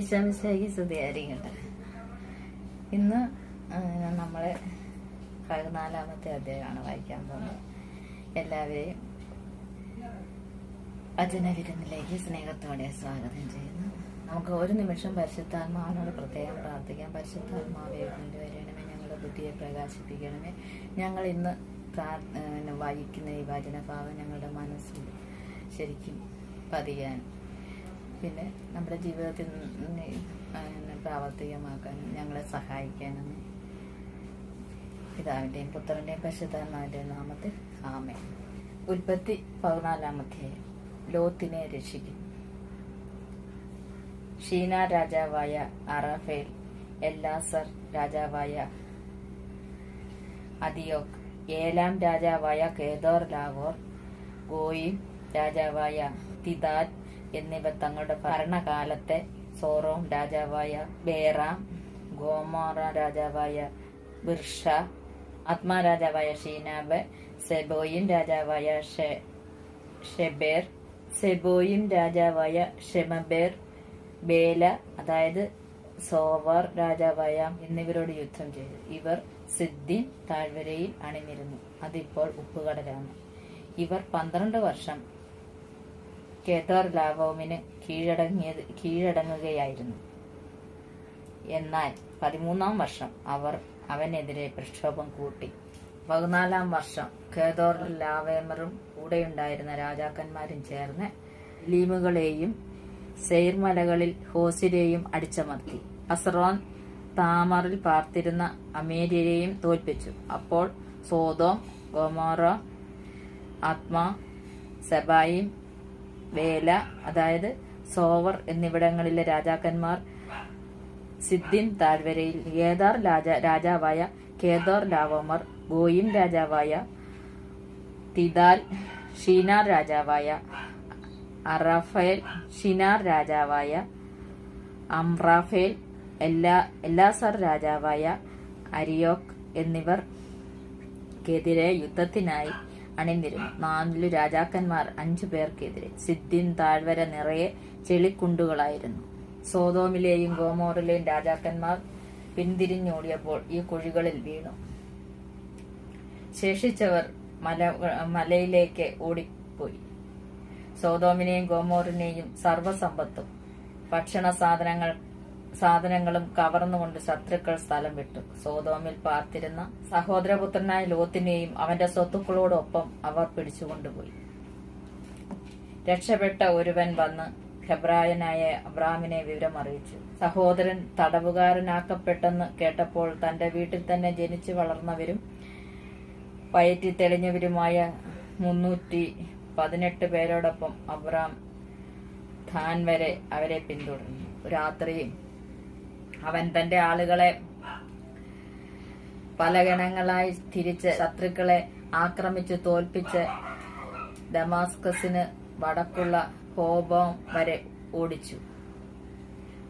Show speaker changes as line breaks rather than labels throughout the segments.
ഈശോമിശേഖി സ്തുതിയായിരിക്കട്ടെ. ഇന്ന് നമ്മൾ പതിനാലാമത്തെ അധ്യായമാണ് വായിക്കാൻ പോകുന്നത്. എല്ലാവരെയും വചന വിരുന്നിലേക്ക് സ്നേഹത്തോടെ സ്വാഗതം ചെയ്യുന്നു. നമുക്ക് ഒരു നിമിഷം പരിശുദ്ധാത്മാവിനോട് പ്രത്യേകം പ്രാർത്ഥിക്കാം. പരിശുദ്ധാത്മാവെ കൊണ്ടുവരണമേ ഞങ്ങളുടെ ബുദ്ധിയെ പ്രകാശിപ്പിക്കണമേ. ഞങ്ങൾ ഇന്ന് വായിക്കുന്ന ഈ വചനഭാവം ഞങ്ങളുടെ മനസ്സിൽ ശരിക്കും പതിയാൻ പിന്നെ നമ്മുടെ ജീവിതത്തിൽ പ്രാവർത്തികമാക്കാനും ഞങ്ങളെ സഹായിക്കാനും. പിതാവിന്റെയും പുത്രന്റെയും പരിശുദ്ധന്മാരുടെയും നാമത്തിൽ ആമേ ഉൽപ്പത്തി പതിനാലാമത്തെ ലോത്തിനെ രക്ഷിക്കും. ഷീന രാജാവായ അറാഫേൽ എല്ലാസർ രാജാവായ അതിയോക് ഏലാം രാജാവായ കേദോർ ലാവോർ ഗോയിം രാജാവായ തിദാൽ എന്നിവ തങ്ങളുടെ ഭരണകാലത്തെ സോറോം രാജാവായ ബേറാം ഗോമോറ രാജാവായ ബിർഷ ആത്മാ രാജാവായ ഷീനാബ് സെബോയിൻ രാജാവായ ഷെബേർ സെബോയിൻ രാജാവായ ഷെമബേർ ബേല അതായത് സോവർ രാജാവായ എന്നിവരോട് യുദ്ധം ചെയ്തു. ഇവർ സിദ്ദിൻ താഴ്വരയിൽ അണിനിരുന്നു. അതിപ്പോൾ ഉപ്പുകടലാണ്. ഇവർ പന്ത്രണ്ട് വർഷം കേദാർ ലാവോമിന് കീഴടങ്ങിയത് കീഴടങ്ങുകയായിരുന്നു. എന്നാൽ പതിമൂന്നാം വർഷം അവർ അവനെതിരെ പ്രക്ഷോഭം കൂട്ടി. പതിനാലാം വർഷം കേദോർ ലാവേമറും കൂടെയുണ്ടായിരുന്ന രാജാക്കന്മാരും ചേർന്ന് ലീമുകളെയും സെയ്ർമലകളിൽ ഹോസിരെയും അടിച്ചമർത്തി. അസറോൻ താമറിൽ പാർത്തിരുന്ന അമേരിയരെയും തോൽപ്പിച്ചു. അപ്പോൾ സോതോം ഗോമോറ ആത്മാ സെബായിം വേല അതായത് സോവർ എന്നിവിടങ്ങളിലെ രാജാക്കന്മാർ സിദ്ദിൻ താഴ്വരയിൽ കേദാർ രാജ രാജാവായ കേദോർ ലാവോമർ ഗോയിം രാജാവായ തിദാൽ ഷീനാർ രാജാവായ അറാഫേൽ ഷിനാർ രാജാവായ അംറാഫേൽ എല്ലാ എല്ലാസർ രാജാവായ അരിയോക് എന്നിവർക്കെതിരെ യുദ്ധത്തിനായി അണിനിരുന്നു നാലു രാജാക്കന്മാർ അഞ്ചു പേർക്കെതിരെ സിദ്ദിൻ താഴ്വര നിറയെ ചെളിക്കുണ്ടുകളായിരുന്നു. സോതോമിലെയും ഗോമോറിലെയും രാജാക്കന്മാർ പിന്തിരിഞ്ഞോടിയപ്പോൾ ഈ കുഴികളിൽ വീണു. ശേഷിച്ചവർ മല മലയിലേക്ക് ഓടിപ്പോയി. സോതോമിനെയും ഗോമോറിനെയും സർവസമ്പത്തും ഭക്ഷണ സാധനങ്ങൾ സാധനങ്ങളും കവർന്നുകൊണ്ട് ശത്രുക്കൾ സ്ഥലം വിട്ടു. സോതോമിൽ പാർത്തിരുന്ന സഹോദരപുത്രനായ ലോത്തിനെയും അവന്റെ സ്വത്തുക്കളോടൊപ്പം അവർ പിടിച്ചുകൊണ്ടുപോയി. രക്ഷപ്പെട്ട ഒരുവൻ വന്ന് ഹെബ്രായനായ അബ്രാമിനെ വിവരം അറിയിച്ചു സഹോദരൻ തടവുകാരനാക്കപ്പെട്ടെന്ന് കേട്ടപ്പോൾ തന്റെ വീട്ടിൽ തന്നെ ജനിച്ചു വളർന്നവരും വയറ്റി തെളിഞ്ഞവരുമായ മുന്നൂറ്റി പതിനെട്ട് പേരോടൊപ്പം അബ്രാം ധാൻ വരെ അവരെ പിന്തുടർന്നു. രാത്രിയിൽ അവൻ തന്റെ ആളുകളെ പല ഗണങ്ങളായി തിരിച്ച് ശത്രുക്കളെ ആക്രമിച്ചു തോൽപ്പിച്ച് ഡമാസ്കസിന് വടക്കുള്ള ഹോബോം വരെ ഓടിച്ചു.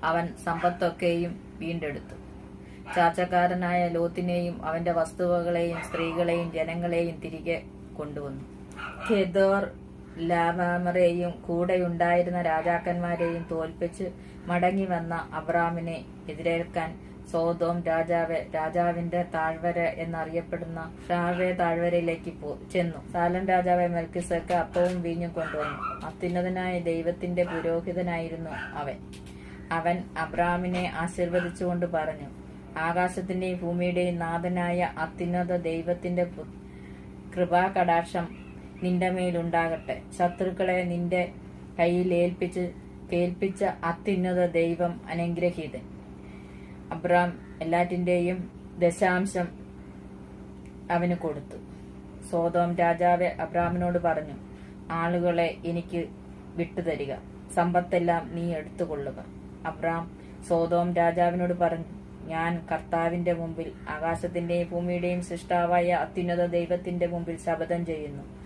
അവൻ സമ്പത്തൊക്കെയും വീണ്ടെടുത്തു. ചാച്ചക്കാരനായ ലോത്തിനെയും അവന്റെ വസ്തുവകളെയും സ്ത്രീകളെയും ജനങ്ങളെയും തിരികെ കൊണ്ടുവന്നു. ഖെദോർ ലാബാമറെയും കൂടെയുണ്ടായിരുന്ന രാജാക്കന്മാരെയും തോൽപ്പിച്ച് മടങ്ങി വന്ന അബ്രാമിനെ എതിരേൽക്കാൻ സോതോം രാജാവ് രാജാവിന്റെ താഴ്വര എന്നറിയപ്പെടുന്ന ഷാവെ താഴ്വരയിലേക്ക് ചെന്നു. സാലൻ രാജാവ് മെൽക്കിസക്ക് അപ്പവും വീഞ്ഞും കൊണ്ടുവന്നു. അത്യുന്നതനായ ദൈവത്തിന്റെ പുരോഹിതനായിരുന്നു അവൻ. അവൻ അബ്രാമിനെ ആശീർവദിച്ചുകൊണ്ട് പറഞ്ഞു ആകാശത്തിന്റെയും ഭൂമിയുടെയും നാഥനായ അത്യുന്നത ദൈവത്തിന്റെ കൃപാകടാക്ഷം നിന്റെ മേലുണ്ടാകട്ടെ. ശത്രുക്കളെ നിന്റെ കയ്യിൽ ഏൽപ്പിച്ച് കേൾപ്പിച്ച അത്യുന്നത ദൈവം അനുഗ്രഹീതൻ. അബ്രാം എല്ലാറ്റിന്റെയും ദശാംശം അവന് കൊടുത്തു. സോതോം രാജാവ് അബ്രാമിനോട് പറഞ്ഞു ആളുകളെ എനിക്ക് വിട്ടുതരിക. സമ്പത്തെല്ലാം നീ എടുത്തുകൊള്ളുക. അബ്രാം സോതോം രാജാവിനോട് പറഞ്ഞു ഞാൻ കർത്താവിന്റെ മുമ്പിൽ ആകാശത്തിന്റെയും ഭൂമിയുടെയും സൃഷ്ടാവായ അത്യുന്നത ദൈവത്തിന്റെ മുമ്പിൽ ശപഥം ചെയ്യുന്നു.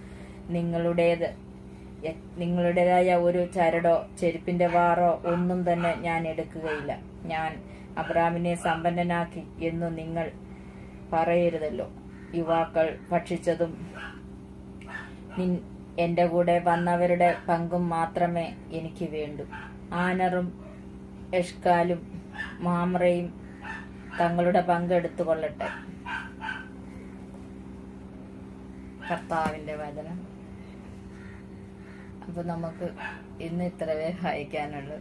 നിങ്ങളുടേത്. നിങ്ങളുടേതായ ഒരു ചരടോ ചെരുപ്പിന്റെ വാറോ ഒന്നും തന്നെ ഞാൻ എടുക്കുകയില്ല. ഞാൻ അബ്രാമിനെ സമ്പന്നനാക്കി എന്ന് നിങ്ങൾ പറയരുതല്ലോ. യുവാക്കൾ ഭക്ഷിച്ചതും എന്റെ കൂടെ വന്നവരുടെ പങ്കും മാത്രമേ എനിക്ക് വേണ്ടൂ. ആനറും എഷ്കാലും മാമ്രയും തങ്ങളുടെ പങ്കെടുത്തു കൊള്ളട്ടെ കർത്താവിന്റെ വചനം. അപ്പൊ നമുക്ക് ഇന്ന് ഇത്രവേ വായിക്കാനുള്ളൂ